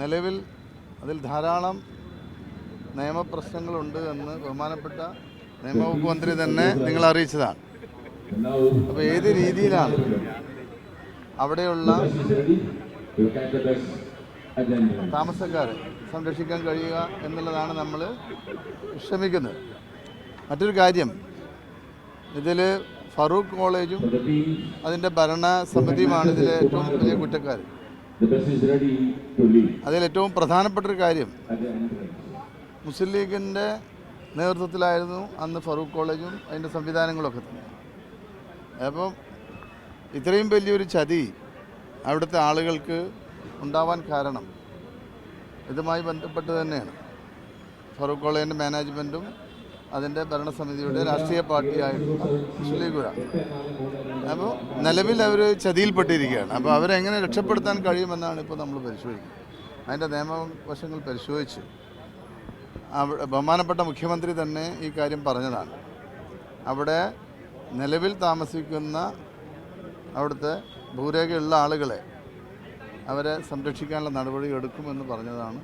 നിലവിൽ അതിൽ ധാരാളം നിയമപ്രശ്നങ്ങളുണ്ട് എന്ന് ബഹുമാനപ്പെട്ട നിയമവകുപ്പ് മന്ത്രി തന്നെ നിങ്ങൾ അറിയിച്ചതാണ്. അപ്പോൾ ഏത് രീതിയിലാണ് അവിടെയുള്ള താമസക്കാരെ സംരക്ഷിക്കാൻ കഴിയുക എന്നുള്ളതാണ് നമ്മൾ ശ്രമിക്കുന്നത് മറ്റൊരു കാര്യം ഇതിൽ ഫറൂഖ് കോളേജും അതിന്റെ ഭരണസമിതിയുമാണ് ഇതിലെ ഏറ്റവും വലിയ കുറ്റക്കാർ ഏറ്റവും പ്രധാനപ്പെട്ട ഒരു കാര്യം. മുസ്ലിം ലീഗിന്റെ നേതൃത്വത്തിലായിരുന്നു അന്ന് ഫറൂഖ് കോളേജും അതിന്റെ സംവിധാനങ്ങളൊക്കെ. തന്നെ അപ്പം ഇത്രയും വലിയൊരു ചതി അവിടുത്തെ ആളുകൾക്ക് ഉണ്ടാവാൻ കാരണം ഇതുമായി ബന്ധപ്പെട്ട് തന്നെയാണ്. ഫറൂഖ് കോളേജിന്റെ മാനേജ്മെന്റും അതിന്റെ ഭരണസമിതിയുടെ രാഷ്ട്രീയ പാർട്ടിയായിട്ടുള്ള മുസ്ലിം അപ്പോൾ നിലവിൽ അവർ ചതിയിൽപ്പെട്ടിരിക്കുകയാണ്. അപ്പോൾ അവരെങ്ങനെ രക്ഷപ്പെടുത്താൻ കഴിയുമെന്നാണ് ഇപ്പോൾ നമ്മൾ പരിശോധിക്കുന്നത്. അതിന്റെ നിയമവശങ്ങൾ പരിശോധിച്ച് ബഹുമാനപ്പെട്ട മുഖ്യമന്ത്രി തന്നെ ഈ കാര്യം പറഞ്ഞതാണ്. അവിടെ നിലവിൽ താമസിക്കുന്ന അവിടുത്തെ ഭൂരേഖയുള്ള ആളുകളെ അവരെ സംരക്ഷിക്കാനുള്ള നടപടി എടുക്കുമെന്ന് പറഞ്ഞതാണ്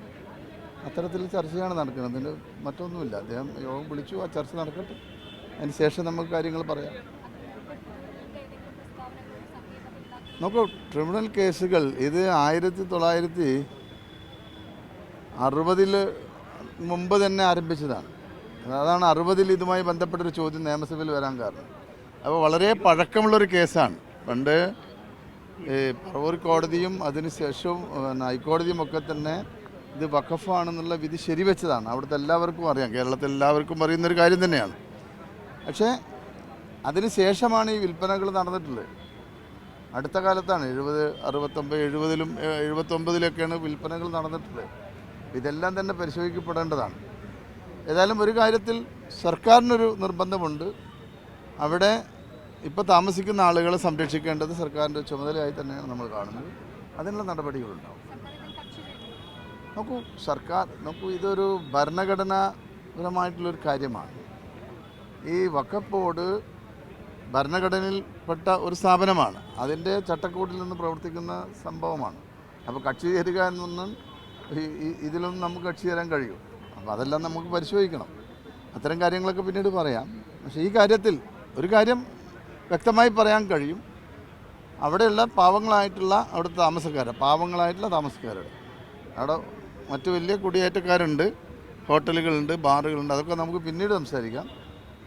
അത്തരത്തിൽ ചർച്ചയാണ് നടക്കുന്നത്. അതിന് മറ്റൊന്നുമില്ല. അദ്ദേഹം യോഗം വിളിച്ചു ആ ചർച്ച നടക്കട്ടെ. അതിന് ശേഷം നമുക്ക് കാര്യങ്ങൾ പറയാം. നോക്കൂ ട്രിബ്യൂണൽ കേസുകൾ ഇത് ആയിരത്തി തൊള്ളായിരത്തി അറുപതിൽ മുമ്പ് തന്നെ ആരംഭിച്ചതാണ്. അതാണ് അറുപതിൽ ഇതുമായി ബന്ധപ്പെട്ടൊരു ചോദ്യം നിയമസഭയിൽ വരാൻ കാരണം. അപ്പോൾ വളരെ പഴക്കമുള്ളൊരു കേസാണ്. പണ്ട് പറവൂർ കോടതിയും അതിനുശേഷവും ഹൈക്കോടതിയും ഒക്കെ തന്നെ ഇത് വഖഫാണെന്നുള്ള വിധി ശരിവെച്ചതാണ്. അവിടുത്തെ എല്ലാവർക്കും അറിയാം. കേരളത്തിൽ എല്ലാവർക്കും അറിയുന്നൊരു കാര്യം തന്നെയാണ്. പക്ഷേ അതിന് ശേഷമാണ് ഈ വിൽപ്പനകൾ നടന്നിട്ടുള്ളത്. അടുത്ത കാലത്താണ് എഴുപത് അറുപത്തൊമ്പത് എഴുപതിലും എഴുപത്തൊമ്പതിലൊക്കെയാണ് വിൽപ്പനകൾ നടന്നിട്ടുള്ളത്. ഇതെല്ലാം തന്നെ പരിശോധിക്കപ്പെടേണ്ടതാണ്. ഏതായാലും ഒരു കാര്യത്തിൽ സർക്കാരിനൊരു നിർബന്ധമുണ്ട്. അവിടെ ഇപ്പോൾ താമസിക്കുന്ന ആളുകളെ സംരക്ഷിക്കേണ്ടത് സർക്കാരിന്റെ ചുമതലയായി തന്നെയാണ് നമ്മൾ കാണുന്നത്. അതിനുള്ള നടപടികളുണ്ടാവും. നോക്കൂ സർക്കാർ നോക്കൂ ഇതൊരു ഭരണഘടനാപരമായിട്ടുള്ളൊരു കാര്യമാണ്. ഈ വഖഫ് ബോർഡ് ഭരണഘടനയിൽപ്പെട്ട ഒരു സ്ഥാപനമാണ്. അതിന്റെ ചട്ടക്കൂട്ടിൽ നിന്ന് പ്രവർത്തിക്കുന്ന സംഭവമാണ്. അപ്പോൾ കക്ഷി ചേരുക എന്നൊന്നും ഇതിലൊന്നും നമുക്ക് കക്ഷി ചേരാൻ കഴിയും. അപ്പോൾ അതെല്ലാം നമുക്ക് പരിശോധിക്കണം. അത്തരം കാര്യങ്ങളൊക്കെ പിന്നീട് പറയാം. പക്ഷേ ഈ കാര്യത്തിൽ ഒരു കാര്യം വ്യക്തമായി പറയാൻ കഴിയും. അവിടെയുള്ള പാവങ്ങളായിട്ടുള്ള അവിടുത്തെ താമസക്കാർ പാവങ്ങളായിട്ടുള്ള താമസക്കാരുടെ അവിടെ മറ്റു വലിയ കുടിയേറ്റക്കാരുണ്ട് ഹോട്ടലുകളുണ്ട് ബാറുകളുണ്ട് അതൊക്കെ നമുക്ക് പിന്നീട് സംസാരിക്കാം.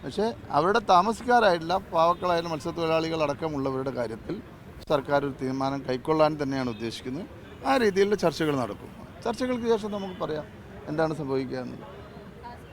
പക്ഷേ അവരുടെ താമസക്കാരായിട്ടുള്ള പാവക്കളായിട്ടുള്ള മത്സ്യത്തൊഴിലാളികൾ അടക്കമുള്ളവരുടെ കാര്യത്തിൽ സർക്കാർ ഒരു തീരുമാനം കൈക്കൊള്ളാൻ തന്നെയാണ് ഉദ്ദേശിക്കുന്നത്. ആ രീതിയിലുള്ള ചർച്ചകൾ നടക്കും. ചർച്ചകൾക്ക് ശേഷം നമുക്ക് പറയാം എന്താണ് സംഭവിക്കുക എന്നുള്ളത്.